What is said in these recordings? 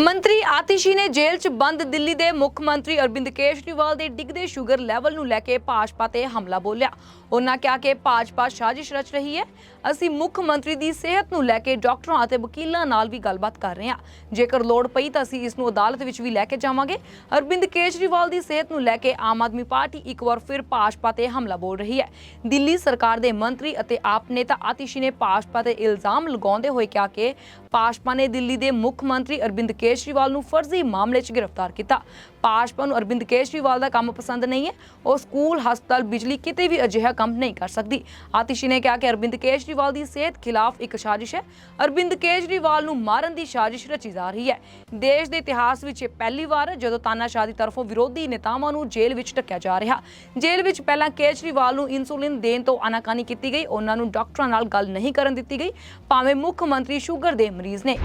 ਮੰਤਰੀ ਆਤਿਸ਼ੀ ਨੇ ਜੇਲ੍ਹ 'ਚ ਬੰਦ ਦਿੱਲੀ ਦੇ ਮੁੱਖ ਮੰਤਰੀ ਅਰਵਿੰਦ ਕੇਜਰੀਵਾਲ ਦੇ ਡਿੱਗਦੇ ਸ਼ੂਗਰ ਲੈਵਲ ਨੂੰ ਲੈ ਕੇ ਭਾਜਪਾ ਤੇ ਹਮਲਾ ਬੋਲਿਆ। ਉਹਨਾਂ ਕਿਹਾ ਕਿ ਭਾਜਪਾ ਸਾਜ਼ਿਸ਼ ਰਚ ਰਹੀ ਹੈ। ਅਸੀਂ ਮੁੱਖ ਮੰਤਰੀ ਦੀ ਸਿਹਤ ਨੂੰ ਲੈ ਕੇ ਡਾਕਟਰਾਂ ਅਤੇ ਵਕੀਲਾਂ ਨਾਲ ਵੀ ਗੱਲਬਾਤ ਕਰ ਰਹੇ ਹਾਂ। ਜੇਕਰ ਲੋੜ ਪਈ ਤਾਂ ਅਸੀਂ ਇਸ ਨੂੰ ਅਦਾਲਤ ਵਿੱਚ ਵੀ ਲੈ ਕੇ ਜਾਵਾਂਗੇ। ਅਰਬਿੰਦ ਕੇਜਰੀਵਾਲ ਦੀ ਸਿਹਤ ਨੂੰ ਲੈ ਕੇ ਆਮ ਆਦਮੀ ਪਾਰਟੀ ਇੱਕ ਵਾਰ ਫਿਰ ਭਾਜਪਾ ਤੇ ਹਮਲਾ ਬੋਲ ਰਹੀ ਹੈ। ਦਿੱਲੀ ਸਰਕਾਰ ਦੇ ਮੰਤਰੀ ਅਤੇ ਆਪ ਨੇਤਾ ਆਤਿਸ਼ੀ ਨੇ ਭਾਜਪਾ ਤੇ ਇਲਜ਼ਾਮ ਲਗਾਉਂਦੇ ਹੋਏ ਕਿਹਾ ਕਿ ਭਾਜਪਾ ਨੇ ਦਿੱਲੀ ਦੇ ਮੁੱਖ ਮੰਤਰੀ ਅਰਵਿੰਦ ਕੇਜਰੀਵਾਲ ਨੂੰ ਫਰਜ਼ੀ ਮਾਮਲੇ 'ਚ ਗ੍ਰਿਫਤਾਰ ਕੀਤਾ। ਭਾਜਪਾ ਨੂੰ ਅਰਬਿੰਦ ਕੇਜਰੀਵਾਲ ਦਾ ਕੰਮ ਪਸੰਦ ਨਹੀਂ ਹੈ। ਉਹ ਸਕੂਲ, ਹਸਪਤਾਲ, ਬਿਜਲੀ ਕਿਤੇ ਵੀ ਅਜਿਹਾ ਕੰਮ ਨਹੀਂ ਕਰ ਸਕਦੀ। ਆਤਿਸ਼ੀ ਨੇ ਕਿਹਾ ਕਿ ਅਰਬਿੰਦ ਕੇਜਰੀਵਾਲ ਦੀ ਸਿਹਤ ਖਿਲਾਫ ਇੱਕ ਸਾਜ਼ਿਸ਼ ਹੈ। ਅਰਬਿੰਦ ਕੇਜਰੀਵਾਲ ਨੂੰ ਮਾਰਨ ਦੀ ਸਾਜ਼ਿਸ਼ ਰਚੀ ਜਾ ਰਹੀ ਹੈ। ਦੇਸ਼ ਦੇ ਇਤਿਹਾਸ ਵਿੱਚ ਇਹ ਪਹਿਲੀ ਵਾਰ ਹੈ ਜਦੋਂ ਤਾਨਾਸ਼ਾਹ ਦੀ ਤਰਫੋਂ ਵਿਰੋਧੀ ਨੇਤਾਵਾਂ ਨੂੰ ਜੇਲ੍ਹ ਵਿੱਚ ਢੱਕਿਆ ਜਾ ਰਿਹਾ। ਜੇਲ੍ਹ ਵਿੱਚ ਪਹਿਲਾਂ ਕੇਜਰੀਵਾਲ ਨੂੰ ਇਨਸੂਲਿਨ ਦੇਣ ਤੋਂ ਅਨਾਕਾਨੀ ਕੀਤੀ ਗਈ। ਉਹਨਾਂ ਨੂੰ ਡਾਕਟਰਾਂ ਨਾਲ ਗੱਲ ਨਹੀਂ ਕਰਨ ਦਿੱਤੀ ਗਈ। ਭਾਵੇਂ ਮੁੱਖ ਮੰਤਰੀ ਸ਼ੂਗਰ ਦੇ ਮਰੀਜ਼ ਨੇ।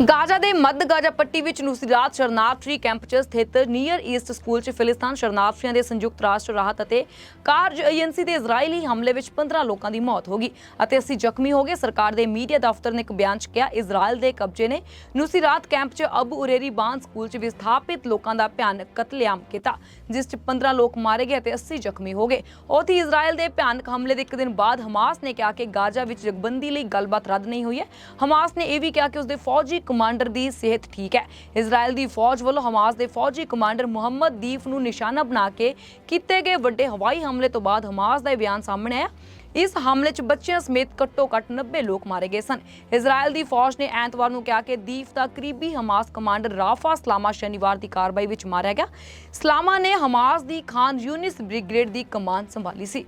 ਗਾਜ਼ਾ ਦੇ ਮੱਧ ਗਾਜ਼ਾ ਪੱਟੀ ਵਿੱਚ ਨੁਸਰਾਤ ਸ਼ਰਨਾਰਥੀ ਕੈਂਪ 'ਚ ਸਥਿਤ ਨੀਅਰ ਈਸਟ ਸਕੂਲ 'ਚ ਫਿਲਿਸਤਾਨ ਸ਼ਰਨਾਰਥੀਆਂ ਦੇ ਸੰਯੁਕਤ ਰਾਸ਼ਟਰ ਰਾਹਤ ਅਤੇ ਕਾਰਜ ਏਜੰਸੀ ਦੇ ਇਜ਼ਰਾਈਲੀ ਹਮਲੇ ਵਿੱਚ 15 ਲੋਕਾਂ ਦੀ ਮੌਤ ਹੋ ਗਈ ਅਤੇ 80 ਜ਼ਖਮੀ ਹੋ ਗਏ। ਸਰਕਾਰ ਦੇ ਮੀਡੀਆ ਦਫ਼ਤਰ ਨੇ ਇੱਕ ਬਿਆਨ 'ਚ ਕਿਹਾ, ਇਜ਼ਰਾਈਲ ਦੇ ਕਬਜ਼ੇ ਨੇ ਨੁਸਰਾਤ ਕੈਂਪ 'ਚ ਅਬੂ ਉਰੇਰੀ ਬਾਨ ਸਕੂਲ 'ਚ ਵਿਸਥਾਪਿਤ ਲੋਕਾਂ ਦਾ ਭਿਆਨਕ ਕਤਲੇਆਮ ਕੀਤਾ, ਜਿਸ 'ਚ 15 ਲੋਕ ਮਾਰੇ ਗਏ ਅਤੇ 80 ਜ਼ਖਮੀ ਹੋ ਗਏ। ਉਥੇ ਇਜ਼ਰਾਈਲ ਦੇ ਭਿਆਨਕ ਹਮਲੇ ਦੇ ਇੱਕ ਦਿਨ ਬਾਅਦ ਹਮਾਸ ਨੇ ਕਿਹਾ ਕਿ ਗਾਜ਼ਾ ਵਿੱਚ ਜਗਬੰਦੀ ਲਈ ਗੱਲਬਾਤ ਰੱਦ ਨਹੀਂ ਹੋਈ ਹੈ। ਹਮਾਸ ਨੇ ਇਹ ਵੀ ਕਿਹਾ ਕਿ ਉਸਦੇ ਫੌਜੀ ਕਮਾਂਡਰ ਦੀ ਸਿਹਤ ਠੀਕ ਹੈ। ਇਜ਼ਰਾਈਲ ਦੀ ਫੌਜ ਵੱਲੋਂ ਹਮਾਸ ਦੇ ਫੌਜੀ ਕਮਾਂਡਰ ਮੁਹੰਮਦ ਦੀਫ ਨੂੰ ਨਿਸ਼ਾਨਾ ਬਣਾ ਕੇ ਕੀਤੇ ਗਏ ਵੱਡੇ ਹਵਾਈ ਹਮਲੇ ਤੋਂ ਬਾਅਦ ਹਮਾਸ ਦਾ ਇਹ ਬਿਆਨ ਸਾਹਮਣੇ ਆਇਆ। ਇਸ ਹਮਲੇ 'ਚ ਬੱਚਿਆਂ ਸਮੇਤ ਘੱਟੋ-ਘੱਟ 90 ਲੋਕ ਮਾਰੇ ਗਏ ਸਨ। ਇਜ਼ਰਾਈਲ ਦੀ ਫੌਜ ਨੇ ਐਤਵਾਰ ਨੂੰ ਕਿਹਾ ਕਿ ਦੀਫ ਦਾ ਕਰੀਬੀ ਹਮਾਸ ਕਮਾਂਡਰ ਰਾਫਾ ਸਲਾਮਾ ਸ਼ਨੀਵਾਰ ਦੀ ਕਾਰਵਾਈ ਵਿੱਚ ਮਾਰਿਆ ਗਿਆ। ਸਲਾਮਾ ਨੇ ਹਮਾਸ ਦੀ ਖਾਨ ਯੂਨਿਸ ਬ੍ਰਿਗੇਡ ਦੀ ਕਮਾਨ ਸੰਭਾਲੀ ਸੀ।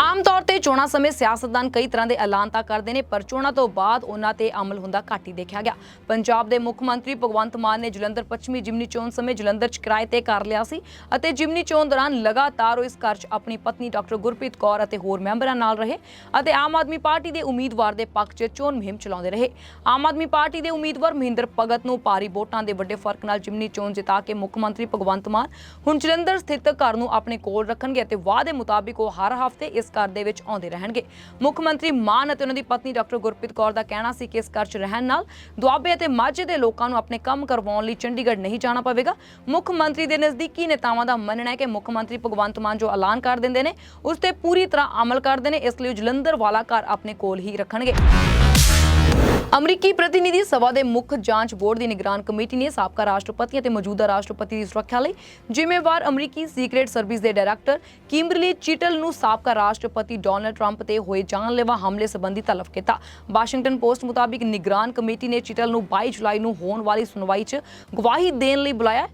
ਆਮ ਤੌਰ ਤੇ ਚੋਣਾਂ ਸਮੇਂ ਸਿਆਸਤਦਾਨ ਕਈ ਤਰ੍ਹਾਂ ਦੇ ਐਲਾਨ ਤਾਂ ਕਰਦੇ ਨੇ, ਪਰ ਚੋਣਾਂ ਤੋਂ ਬਾਅਦ ਉਹਨਾਂ ਤੇ ਅਮਲ ਹੁੰਦਾ ਘੱਟ ਹੀ ਦੇਖਿਆ ਗਿਆ। ਪੰਜਾਬ ਦੇ ਮੁੱਖ ਮੰਤਰੀ ਭਗਵੰਤ ਮਾਨ ਨੇ ਜਲੰਧਰ ਪੱਛਮੀ ਜਿਮਨੀ ਚੋਣ ਸਮੇਂ ਜਲੰਧਰ 'ਚ ਕਿਰਾਏ ਤੇ ਕਰ ਲਿਆ ਸੀ ਅਤੇ ਜਿਮਨੀ ਚੋਣ ਦੌਰਾਨ ਲਗਾਤਾਰ ਉਹ ਇਸ ਘਰ 'ਚ ਆਪਣੀ ਪਤਨੀ ਡਾਕਟਰ ਗੁਰਪ੍ਰੀਤ ਕੌਰ ਅਤੇ ਹੋਰ ਮੈਂਬਰਾਂ ਨਾਲ ਰਹੇ ਅਤੇ ਆਮ ਆਦਮੀ ਪਾਰਟੀ ਦੇ ਉਮੀਦਵਾਰ ਦੇ ਪੱਖ 'ਚ ਚੋਣ ਮੁਹਿੰਮ ਚਲਾਉਂਦੇ ਰਹੇ। ਆਮ ਆਦਮੀ ਪਾਰਟੀ ਦੇ ਉਮੀਦਵਾਰ ਮਹਿੰਦਰ ਭਗਤ ਨੂੰ ਭਾਰੀ ਵੋਟਾਂ ਦੇ ਵੱਡੇ ਫ਼ਰਕ ਨਾਲ ਜਿਮਨੀ ਚੋਣ ਜਿਤਾ ਕੇ ਮੁੱਖ ਮੰਤਰੀ ਭਗਵੰਤ ਮਾਨ ਹੁਣ ਜਲੰਧਰ ਸਥਿਤ ਘਰ ਨੂੰ ਆਪਣੇ ਕੋਲ ਰੱਖਣਗੇ ਅਤੇ ਵਾਅਦੇ ਮੁਤਾਬਿਕ ਉਹ ਹਰ ਹਫ਼ਤੇ ਇਸ ਘਰ ਦੇ ਵਿੱਚ ਆਉਂਦੇ ਰਹਿਣਗੇ। ਮੁੱਖ ਮੰਤਰੀ ਮਾਨ ਅਤੇ ਉਹਨਾਂ ਦੀ ਪਤਨੀ ਡਾਕਟਰ ਗੁਰਪ੍ਰੀਤ ਕੌਰ ਦਾ ਕਹਿਣਾ ਸੀ ਕਿ ਇਸ ਘਰ 'ਚ ਰਹਿਣ ਨਾਲ ਦੁਆਬੇ ਅਤੇ ਮਾਝੇ ਦੇ ਲੋਕਾਂ ਨੂੰ ਆਪਣੇ ਕੰਮ ਕਰਵਾਉਣ ਲਈ ਚੰਡੀਗੜ੍ਹ ਨਹੀਂ ਜਾਣਾ ਪਵੇਗਾ। ਮੁੱਖ ਮੰਤਰੀ ਦੇ ਨਜ਼ਦੀਕੀ ਨੇਤਾਵਾਂ ਦਾ ਮੰਨਣਾ ਹੈ ਕਿ ਮੁੱਖ ਮੰਤਰੀ ਭਗਵੰਤ ਮਾਨ ਜੋ ਐਲਾਨ ਕਰ ਦਿੰਦੇ ਨੇ, ਉਸ ਤੇ ਪੂਰੀ ਤਰ੍ਹਾਂ ਅਮਲ ਕਰਦੇ ਨੇ, ਇਸ ਲਈ ਉਹ ਜਲੰਧਰ ਵਾਲਾ ਘਰ ਆਪਣੇ ਕੋਲ ਹੀ ਰੱਖਣਗੇ। ਅਮਰੀਕੀ ਪ੍ਰਤੀਨਿਧੀ ਸਭਾ ਦੇ ਮੁੱਖ ਜਾਂਚ ਬੋਰਡ ਦੀ ਨਿਗਰਾਨ ਕਮੇਟੀ ਨੇ ਸਾਬਕਾ ਰਾਸ਼ਟਰਪਤੀ ਅਤੇ ਮੌਜੂਦਾ ਰਾਸ਼ਟਰਪਤੀ ਦੀ ਸੁਰੱਖਿਆ ਲਈ ਜ਼ਿੰਮੇਵਾਰ ਅਮਰੀਕੀ ਸੀਕ੍ਰੀਟ ਸਰਵਿਸ ਦੇ ਡਾਇਰੈਕਟਰ ਕਿੰਬਰਲੀ ਚਿਟਲ ਨੂੰ ਸਾਬਕਾ ਰਾਸ਼ਟਰਪਤੀ ਡੋਨਲਡ ਟਰੰਪ ਤੇ ਹੋਏ ਜਾਨਲੇਵਾ ਹਮਲੇ ਸੰਬੰਧੀ ਤਲਬ ਕੀਤਾ। ਵਾਸ਼ਿੰਗਟਨ ਪੋਸਟ ਮੁਤਾਬਿਕ ਨਿਗਰਾਨ ਕਮੇਟੀ ਨੇ ਚਿਟਲ ਨੂੰ 22 ਜੁਲਾਈ ਨੂੰ ਹੋਣ ਵਾਲੀ ਸੁਣਵਾਈ 'ਚ ਗਵਾਹੀ ਦੇਣ ਲਈ ਬੁਲਾਇਆ।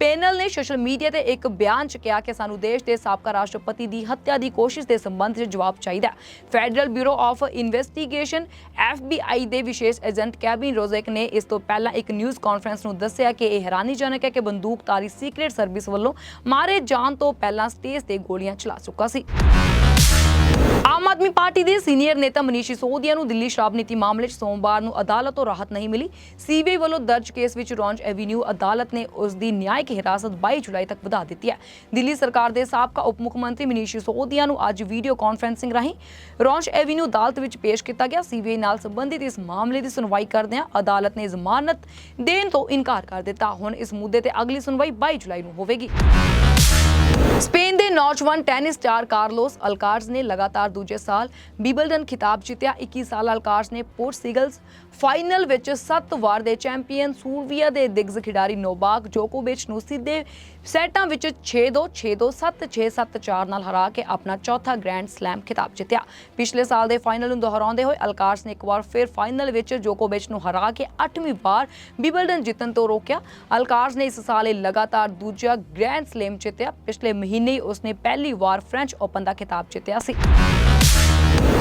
ਪੈਨਲ ਨੇ ਸੋਸ਼ਲ ਮੀਡੀਆ ਤੇ ਇੱਕ ਬਿਆਨ 'ਚ ਕਿਹਾ ਕਿ ਸਾਨੂੰ ਦੇਸ਼ ਦੇ ਸਾਬਕਾ ਰਾਸ਼ਟਰਪਤੀ ਦੀ ਹੱਤਿਆ ਦੀ ਕੋਸ਼ਿਸ਼ ਦੇ ਸੰਬੰਧ 'ਚ ਜਵਾਬ ਚਾਹੀਦਾ ਹੈ। Federal Bureau of Investigation FBI ਦੇ ਵਿਸ਼ੇਸ਼ ਏਜੰਟ ਕੈਬਿਨ ਰੋਜ਼ੇਕ ਨੇ ਇਸ ਤੋਂ ਪਹਿਲਾਂ ਇੱਕ ਨਿਊਜ਼ ਕਾਨਫਰੰਸ ਨੂੰ ਦੱਸਿਆ ਕਿ ਇਹ ਹੈਰਾਨੀਜਨਕ ਹੈ ਕਿ ਬੰਦੂਕਧਾਰੀ ਸੀਕ੍ਰੀਟ ਸਰਵਿਸ ਵੱਲੋਂ ਮਾਰੇ ਜਾਣ ਤੋਂ ਪਹਿਲਾਂ ਸਟੇਜ ਤੇ ਗੋਲੀਆਂ ਚਲਾ ਚੁੱਕਾ ਸੀ। ਆਮ ਆਦਮੀ ਪਾਰਟੀ ਦੇ ਸੀਨੀਅਰ ਨੇਤਾ ਮਨੀਸ਼ ਸਿਸੋਦੀਆ ਨੂੰ ਦਿੱਲੀ ਸ਼ਰਾਬ ਨੀਤੀ ਮਾਮਲੇ 'ਚ ਸੋਮਵਾਰ ਨੂੰ ਅਦਾਲਤ ਤੋਂ ਰਾਹਤ ਨਹੀਂ ਮਿਲੀ। ਸੀਬੀਆਈ ਵੱਲੋਂ ਦਰਜ ਕੇਸ ਵਿੱਚ ਰੌਂਜ ਐਵੀਨਿਊ ਅਦਾਲਤ ਨੇ ਉਸ ਦੀ ਨਿਆਇਕ ਹਿਰਾਸਤ 22 ਜੁਲਾਈ ਤੱਕ ਵਧਾ ਦਿੱਤੀ ਹੈ। ਦਿੱਲੀ ਸਰਕਾਰ ਦੇ ਸਾਬਕਾ ਉਪ ਮੁੱਖ ਮੰਤਰੀ ਮਨੀਸ਼ ਸਿਸੋਦੀਆ ਨੂੰ ਅੱਜ ਵੀਡੀਓ ਕਾਨਫਰੈਂਸਿੰਗ ਰਾਹੀਂ ਰੌਂਜ ਐਵੀਨਿਊ ਅਦਾਲਤ ਵਿੱਚ ਪੇਸ਼ ਕੀਤਾ ਗਿਆ। ਸੀਬੀਆਈ ਨਾਲ ਸੰਬੰਧਿਤ ਇਸ ਮਾਮਲੇ ਦੀ ਸੁਣਵਾਈ ਕਰਦਿਆਂ ਅਦਾਲਤ ਨੇ ਜ਼ਮਾਨਤ ਦੇਣ ਤੋਂ ਇਨਕਾਰ ਕਰ ਦਿੱਤਾ। ਹੁਣ ਇਸ ਮੁੱਦੇ ਤੇ ਅਗਲੀ ਸੁਣਵਾਈ 22 ਜੁਲਾਈ ਨੂੰ ਹੋਵੇਗੀ। ਸਪੇਨ ਦੇ ਨੌਜਵਾਨ ਟੈਨਿਸ ਸਟਾਰ ਕਾਰਲੋਸ ਅਲਕਾਰਜ਼ ਨੇ ਲਗਾਤਾਰ ਦੂਜੇ ਸਾਲ ਬੀਬਲਡਨ ਖਿਤਾਬ ਜਿੱਤਿਆ। 21 ਸਾਲ ਅਲਕਾਰਜ਼ ਨੇ ਪੋਰਟਸੀਗਲਸ ਫਾਈਨਲ ਵਿੱਚ 7 ਵਾਰ ਦੇ ਚੈਂਪੀਅਨ ਸੂਰਵੀਆ ਦੇ ਦਿਗਜ ਖਿਡਾਰੀ ਨੋਬਾਕ ਜੋਕੋਵਿਚ ਨੂੰ ਸਿੱਧੇ ਸੈਟਾਂ ਵਿੱਚ 6-2 6-2 7-6 7-4 ਨਾਲ ਹਰਾ ਕੇ ਆਪਣਾ ਚੌਥਾ ਗ੍ਰੈਂਡ ਸਲੈਮ ਖਿਤਾਬ ਜਿੱਤਿਆ। ਪਿਛਲੇ ਸਾਲ ਦੇ ਫਾਈਨਲ ਨੂੰ ਦੁਹਰਾਉਂਦੇ ਹੋਏ ਅਲਕਾਰਸ ਨੇ ਇੱਕ ਵਾਰ ਫਿਰ ਫਾਈਨਲ ਵਿੱਚ ਜੋਕੋਵਿਚ ਨੂੰ ਹਰਾ ਕੇ 8ਵੀਂ ਵਾਰ ਬੀਬਲਡਨ ਜਿੱਤਣ ਤੋਂ ਰੋਕਿਆ। ਅਲਕਾਰਸ ਨੇ ਇਸ ਸਾਲ ਇਹ ਲਗਾਤਾਰ ਦੂਜਾ ਗ੍ਰੈਂਡ ਸਲੈਮ ਜਿੱਤਿਆ। ਪਿਛਲੇ ਮਹੀਨੇ ਹੀ ਉਸਨੇ ਪਹਿਲੀ ਵਾਰ ਫ੍ਰੈਂਚ ਓਪਨ ਦਾ ਖਿਤਾਬ ਜਿੱਤਿਆ ਸੀ।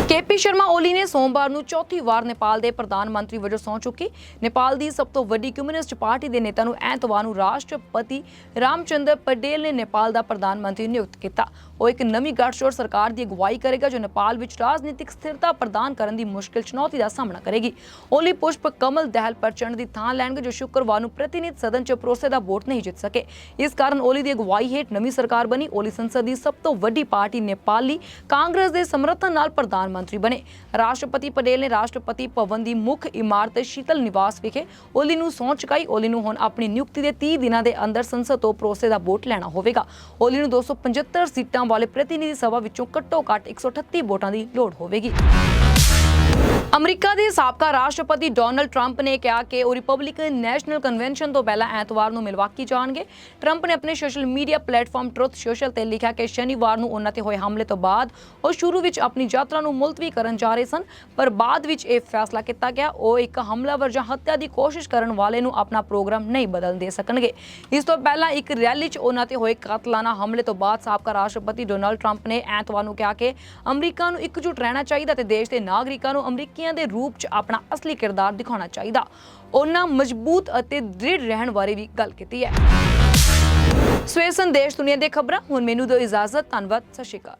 ਕੇਪੀ ਸ਼ਰਮਾ ਓਲੀ ਨੇ ਸੋਮਵਾਰ ਨੂੰ ਚੌਥੀ ਵਾਰ ਨੇਪਾਲ ਦੇ ਪ੍ਰਧਾਨ ਮੰਤਰੀ ਵਜੋਂ ਸਹੁੰ ਚੁੱਕੀ। ਨੇਪਾਲ ਦੀ ਸਭ ਤੋਂ ਵੱਡੀ ਕਮਿਊਨਿਸਟ ਪਾਰਟੀ ਦੇ ਨੇਤਾ ਨੂੰ ਐਤਵਾਰ ਨੂੰ ਰਾਸ਼ਟਰਪਤੀ ਰਾਮਚੰਦਰ ਪਟੇਲ ਨੇ ਨੇਪਾਲ ਦਾ ਪ੍ਰਧਾਨ ਮੰਤਰੀ ਨਿਯੁਕਤ ਕੀਤਾ। ਉਹ ਇੱਕ ਨਵੀਂ ਗੱਠਜੋੜ ਸਰਕਾਰ ਦੀ ਅਗਵਾਈ ਕਰੇਗਾ, ਜੋ ਨੇਪਾਲ ਵਿੱਚ ਰਾਜਨੀਤਿਕ ਸਥਿਰਤਾ ਪ੍ਰਦਾਨ ਕਰਨ ਦੀ ਮੁਸ਼ਕਿਲ ਚੁਣੌਤੀ ਦਾ ਸਾਹਮਣਾ ਕਰੇਗੀ। ਓਲੀ ਪੁਸ਼ਪ ਕਮਲ ਦਹਿਲ ਪਰਚਣ ਦੀ ਥਾਂ ਲੈਣਗੇ, ਜੋ ਸ਼ੁੱਕਰਵਾਰ ਨੂੰ ਪ੍ਰਤੀਨਿਧ ਸਦਨ 'ਚ ਪਰੋਸੇ ਦਾ ਵੋਟ ਨਹੀਂ ਜਿੱਤ ਸਕੇ। ਇਸ ਕਾਰਨ ਓਲੀ ਦੀ ਅਗਵਾਈ ਹੇਠ ਨਵੀਂ ਸਰਕਾਰ ਬਣੀ। ਓਲੀ ਸੰਸਦ ਦੀ ਸਭ ਤੋਂ ਵੱਡੀ ਪਾਰਟੀ ਨੇਪਾਲੀ। ਕਾਂਗਰਸ ਦੇ ਸਮਰਥਨ ਨਾਲ ਪ੍ਰਧਾਨ ਮੰਤਰੀ ਬਣੇ। ਰਾਸ਼ਟਰਪਤੀ ਪਟੇਲ ਨੇ ਰਾਸ਼ਟਰਪਤੀ ਭਵਨ ਦੀ ਮੁੱਖ ਇਮਾਰਤ ਸ਼ੀਤਲ ਨਿਵਾਸ ਵਿਖੇ ਓਲੀ ਨੂੰ ਸਹੁੰ ਚੁਕਾਈ। ਓਲੀ ਨੂੰ ਹੁਣ ਆਪਣੀ ਨਿਯੁਕਤੀ ਦੇ 30 ਦਿਨਾਂ ਦੇ ਅੰਦਰ ਸੰਸਦ ਤੋਂ ਪਰੋਸੇ ਦਾ ਵੋਟ ਲੈਣਾ ਹੋਵੇਗਾ। ਓਲੀ ਨੂੰ 275 ਸੀਟਾਂ ਵਾਲੇ ਪ੍ਰਤੀਨਿਧੀ ਸਭਾ ਵਿੱਚੋਂ ਘੱਟੋ ਘੱਟ 138 ਵੋਟਾਂ ਦੀ ਲੋੜ ਹੋਵੇਗੀ। ਅਮਰੀਕਾ ਦੇ ਸਾਬਕਾ ਰਾਸ਼ਟਰਪਤੀ ਡੋਨਲਡ ਟਰੰਪ ਨੇ ਕਿਹਾ ਕਿ ਉਹ ਰਿਪਬਲਿਕਨ ਨੈਸ਼ਨਲ ਕਨਵੈਨਸ਼ਨ ਤੋਂ ਪਹਿਲਾਂ ਐਤਵਾਰ ਨੂੰ ਮਿਲਵਾਕੀ ਜਾਣਗੇ। ਟਰੰਪ ਨੇ ਆਪਣੇ social media platform Truth Social ਤੇ ਲਿਖਿਆ ਕਿ ਸ਼ਨੀਵਾਰ ਨੂੰ ਉਹਨਾਂ ਤੇ ਹੋਏ ਹਮਲੇ ਤੋਂ ਬਾਅਦ ਉਹ ਸ਼ੁਰੂ ਵਿੱਚ ਆਪਣੀ ਯਾਤਰਾ ਨੂੰ ਮੁਲਤਵੀ ਕਰਨ ਜਾ ਰਹੇ ਸਨ, ਪਰ ਬਾਅਦ ਵਿੱਚ ਇਹ ਫੈਸਲਾ ਕੀਤਾ ਗਿਆ। ਉਹ ਇੱਕ ਹਮਲਾਵਰ ਜਾਂ ਹੱਤਿਆ ਦੀ ਕੋਸ਼ਿਸ਼ ਕਰਨ ਵਾਲੇ ਨੂੰ ਆਪਣਾ ਪ੍ਰੋਗਰਾਮ ਨਹੀਂ ਬਦਲਣ ਦੇ ਸਕਣਗੇ। ਇਸ ਤੋਂ ਪਹਿਲਾਂ ਇੱਕ ਰੈਲੀ 'ਚ ਉਹਨਾਂ ਤੇ ਹੋਏ ਕਾਤਲਾਨਾ ਹਮਲੇ ਤੋਂ ਬਾਅਦ ਸਾਬਕਾ ਰਾਸ਼ਟਰਪਤੀ ਡੋਨਲਡ ਟਰੰਪ ਨੇ ਐਤਵਾਰ ਨੂੰ ਕਿਹਾ ਕਿ ਅਮਰੀਕਾ ਨੂੰ ਇਕਜੁੱਟ ਰਹਿਣਾ ਚਾਹੀਦਾ ਤੇ ਦੇਸ਼ ਦੇ ਨਾਗਰਿਕਾਂ ਨੂੰ ਅਮਰੀਕੀਆਂ ਦੇ ਰੂਪ 'ਚ ਆਪਣਾ ਅਸਲੀ ਕਿਰਦਾਰ ਦਿਖਾਉਣਾ ਚਾਹੀਦਾ। ਉਹਨਾਂ ਮਜ਼ਬੂਤ ਅਤੇ ਦ੍ਰਿੜ ਰਹਿਣ ਬਾਰੇ ਵੀ ਗੱਲ ਕੀਤੀ ਹੈ। ਸਵੇਰ ਸੰਦੇਸ਼ ਦੁਨੀਆ ਦੇ ਖਬਰਾਂ, ਹੁਣ ਮੈਨੂੰ ਦਿਓ ਇਜਾਜ਼ਤ, ਧੰਨਵਾਦ, ਸਤਿ ਸ਼੍ਰੀ ਅਕਾਲ।